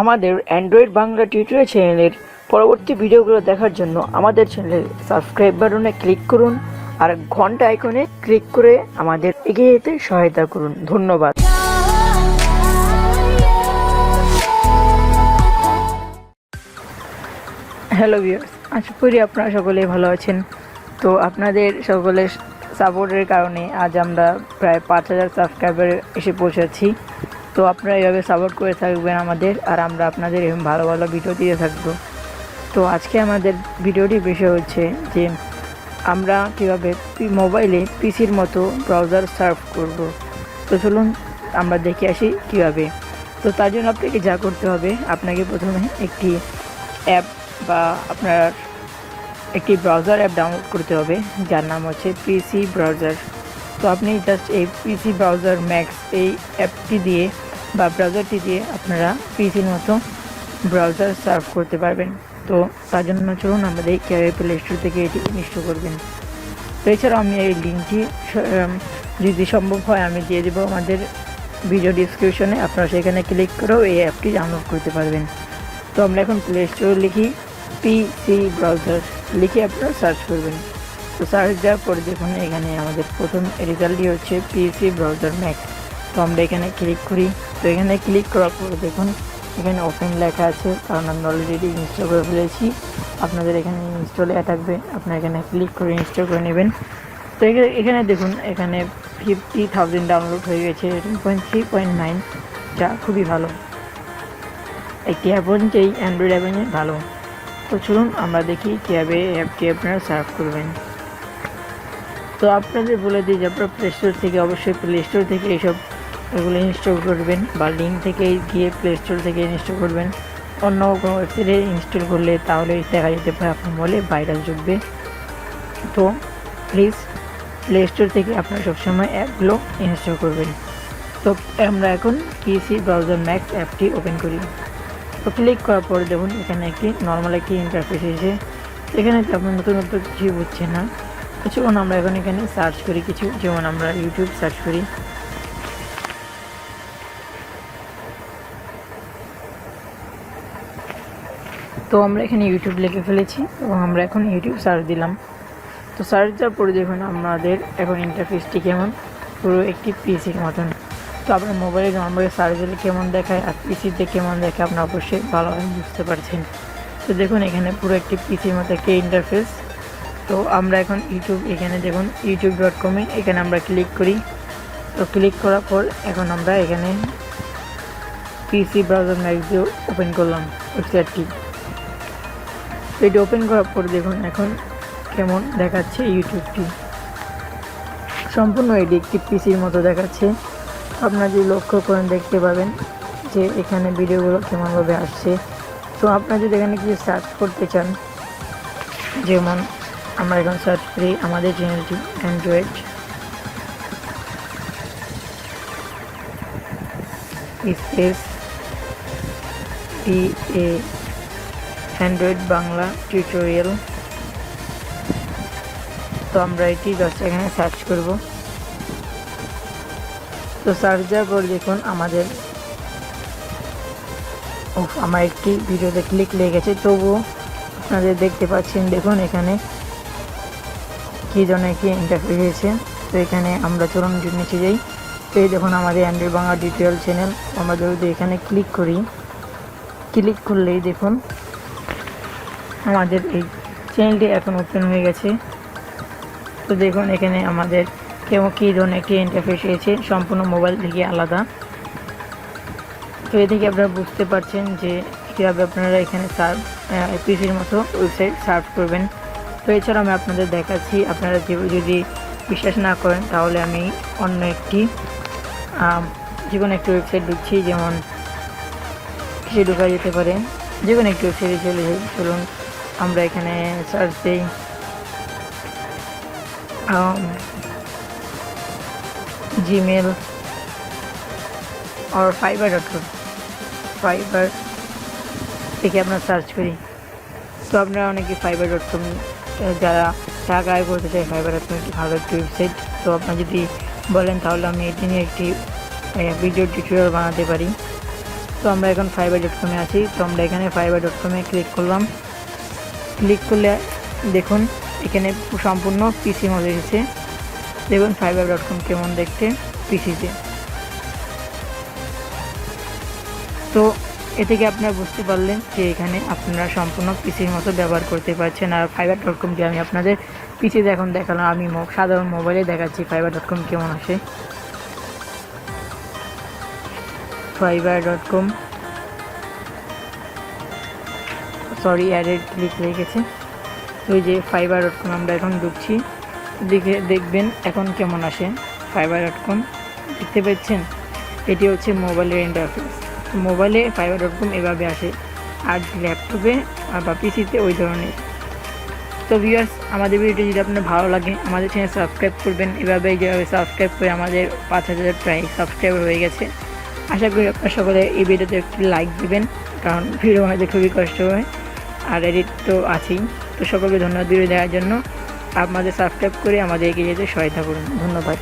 আমাদের Android Bangla tutorial চ্যানেলের পরবর্তী ভিডিওগুলো দেখার জন্য আমাদের চ্যানেলের সাবস্ক্রাইব বাটনে ক্লিক করুন আর ঘণ্টা আইকনে ক্লিক করে আমাদের এগিয়ে যেতে সহায়তা করুন। ধন্যবাদ। হ্যালো ভিউয়ার্স, আশা করি আপনারা সকলেই ভালো আছেন। তো আপনাদের সকলের সাপোর্টের কারণে আজ আমরা প্রায় পাঁচ হাজার সাবস্ক্রাইবার এসে পৌঁছাচ্ছি তো আপনারা এইভাবে সাপোর্ট করে থাকবেন আমাদের, আর আমরা আপনাদের এরকম ভালো ভালো ভিডিও দিয়ে থাকব। তো আজকে আমাদের ভিডিওটি বিষয় হচ্ছে যে আমরা কীভাবে মোবাইলে পিসির মতো ব্রাউজার সার্ভ করব। তো চলুন আমরা দেখে আসি কীভাবে। তো তার জন্য আপনাকে যা করতে হবে, আপনাকে প্রথমে একটি অ্যাপ বা আপনার একটি ব্রাউজার অ্যাপ ডাউনলোড করতে হবে, যার নাম হচ্ছে পিসি ব্রাউজার তো আপনি জাস্ট এই পিসি ব্রাউজার ম্যাক্স এই অ্যাপটি দিয়ে বা ব্রাউজারটি দিয়ে আপনারা পিসির মতো ব্রাউজার সার্ভ করতে পারবেন। তো তার জন্য চলুন আমাদের কীভাবে প্লে স্টোর থেকে এটি ইনস্টল করবেন তো এছাড়াও আমি এই লিঙ্কটি যদি সম্ভব হয় আমি দিয়ে দেবো আমাদের ভিডিও ডিসক্রিপশনে আপনারা সেখানে ক্লিক করেও এই অ্যাপটি ডাউনলোড করতে পারবেন। তো আমরা এখন প্লে স্টোরে লিখি পিসি ব্রাউজার লিখে আপনারা সার্চ করবেন। তো সার্চ দেওয়ার পরে দেখুন, এখানে আমাদের প্রথম রেজাল্টটি হচ্ছে পিসি ব্রাউজার ম্যাক তো আমরা এখানে ক্লিক করি। তো এখানে ক্লিক করার পরে দেখুন, এখানে ওপেন লেখা আছে, কারণ আমি অলরেডি ইনস্টল করে ফেলেছি। আপনাদের এখানে ইনস্টলে থাকবে। আপনারা এখানে ক্লিক করে ইনস্টল করে নেবেন। তো এখানে- দেখুন, এখানে ফিফটি থাউজেন্ড ডাউনলোড হয়ে গেছে পয়েন্ট থ্রি পয়েন্ট নাইন যা খুবই ভালো। একটি অ্যাপ এই অ্যান্ড্রয়েড অ্যাপে ভালো। তো চলুন, আমরা দেখি কীভাবে অ্যাপটি আপনারা সার্ভ করবেন। তো আপনাদের বলে দিই যে আপনারা প্লে স্টোর থেকে অবশ্যই প্লে স্টোর থেকে এইসব এগুলো ইনস্টল করবেন বা লিঙ্ক থেকে গিয়ে প্লে স্টোর থেকে ইনস্টল করবেন। অন্য কোনো ওয়েবসাইটে ইনস্টল করলে তাহলে দেখা যেতে পারে আপনার মোবাইলে ভাইরাস ঢুকবে। তো প্লিজ প্লে স্টোর থেকে আপনারা সবসময় অ্যাপগুলো ইনস্টল করবেন। তো আমরা এখন পিসি ব্রাউজার ম্যাক্স অ্যাপটি ওপেন করি। তো ক্লিক করার পরে দেখুন এখানে একটি নর্মাল একটি ইন্টারফেস এসেছে এখানে তেমন নতুন নতুন কিছুই বুঝছে না। চলুন আমরা এখন এখানে সার্চ করি কিছু, যেমন আমরা ইউটিউব সার্চ করি। তো আমরা এখানে ইউটিউব লিখে ফেলেছি এবং আমরা এখন ইউটিউব সার্চ দিলাম। তো সার্চ দেওয়ার পরে দেখুন আমাদের এখন ইন্টারফেসটি কেমন, পুরো একটি পিসির মতন। তো আপনার মোবাইলে নর্মালি সার্চ দিলে কেমন দেখায়, আর পিসিতে কেমন দেখায়, আপনার অবশ্যই ভালোভাবে বুঝতে পারছেন। তো দেখুন এখানে পুরো একটি পিসির মতো একটি ইন্টারফেস তো আমরা এখন ইউটিউব এখানে দেখুন ইউটিউব ডট কমে এখানে আমরা ক্লিক করি। তো ক্লিক করার পর এখন আমরা এখানে পিসি ব্রাউজার ম্যাক্স দিয়ে ওপেন করলাম ওয়েবসাইটটি এটি ওপেন করার পর দেখুন এখন কেমন দেখাচ্ছে ইউটিউবটি সম্পূর্ণ এটি একটি পিসির মতো দেখাচ্ছে। আপনারা যদি লক্ষ্য করেন, দেখতে পাবেন যে এখানে ভিডিওগুলো কেমনভাবে আসছে। তো আপনারা যদি এখানে কিছু সার্চ করতে চান, যেমন আমরা এখন সার্চ করি আমাদের চ্যানেলটি অ্যান্ড্রয়েড স্পেস এ অ্যান্ড্রয়েড বাংলা টিউটোরিয়াল তো আমরা এটি জাস্ট এখানে সার্চ করব। তো সার্চ দেওয়ার পর দেখুন আমাদের উফ, আমার একটি ভিডিওতে ক্লিক লেগেছে তবুও আপনাদের দেখতে পাচ্ছেন দেখুন এখানে কী ধরনের কি ইন্টারফেস হয়েছে? তো এখানে আমরা চরণ নিচে যাই। তো এই দেখুন আমাদের অ্যান্ড্রয়েড বাংলা টিউটোরিয়াল চ্যানেল আমরা যদি এখানে ক্লিক করি ক্লিক করলেই দেখুন আমাদের এই চ্যানেলটি এখন ওপেন হয়ে গেছে। তো দেখুন এখানে আমাদের কেমন কী ধরনের একটি ইন্টারফেস হয়েছে? সম্পূর্ণ মোবাইল থেকে আলাদা। তো এ থেকে আপনারা বুঝতে পারছেন যে কীভাবে আপনারা এখানে সার্ভ পিসির মতো ওয়েবসাইট সার্ভ করবেন। তো এছাড়া আমি আপনাদের দেখাচ্ছি, আপনারা যদি বিশ্বাস না করেন তাহলে আমি অন্য একটি যে কোনো একটি ওয়েবসাইট ঢুকছি যেমন সে ঢোকা যেতে পারে। যে কোনো একটি ওয়েবসাইটে চলে যাই, চলুন আমরা এখানে সার্চ দিই। Gmail Fiverr dot com Fiverr থেকে আমরা সার্চ করি। তো আপনারা অনেকে ফাইবার ডট কম যারা টাকা আয় করতে চায় ফাইবার ডট কম একটি ভালো একটি ওয়েবসাইট তো আপনারা যদি বলেন তাহলে আমি এটি নিয়ে একটি ভিডিও টিউটোরিয়াল বানাতে পারি। তো আমরা এখন ফাইবার ডট কমে আছি, তো আমরা এখানে ফাইবার ডট কমে ক্লিক করলাম। ক্লিক করলে দেখুন, এখানে সম্পূর্ণ পিসি মধ্যে এসেছে। দেখুন ফাইবার ডট কম কেমন দেখতে পিসিতে এ থেকে আপনারা বুঝতে পারলেন যে এখানে আপনারা সম্পূর্ণ পিসির মতো ব্যবহার করতে পারছেন আর ফাইবার ডট কম যে আমি আপনাদের পিসিতে এখন দেখালাম। আমি সাধারণ মোবাইলে দেখাচ্ছি ফাইবার ডট কম কেমন আসে। Fibre dot com sorry added click হয়ে গেছে ওই যে ফাইবার ডট কম আমরা এখন ঢুকছি। দেখে দেখবেন এখন কেমন আসে ফাইবার ডট কম দেখতে পাচ্ছেন? এটি হচ্ছে মোবাইলের ইন্টারফেস মোবাইলে ফাইবার ডট কম এভাবে আসে। আর ল্যাপটপে বা পিসিতে ওই ধরনের। তো ভিউয়ার্স আমাদের ভিডিওটি যদি আপনার ভালো লাগে, আমাদের চ্যানেল সাবস্ক্রাইব করবেন। এভাবে যেভাবে সাবস্ক্রাইব করে আমাদের পাঁচ হাজার প্রায় সাবস্ক্রাইবার হয়ে গেছে। আশা করি আপনার সকলে এই ভিডিওতে একটি লাইক দিবেন, কারণ ভিডিও বানাতে খুবই কষ্ট হয়। আর এডিট তো আছেই। তো সকলকে ধন্যবাদ ভিডিও দেওয়ার জন্য। আমাদের সাবস্ক্রাইব করে আমাদের এগিয়ে যেতে সহায়তা করুন। ধন্যবাদ।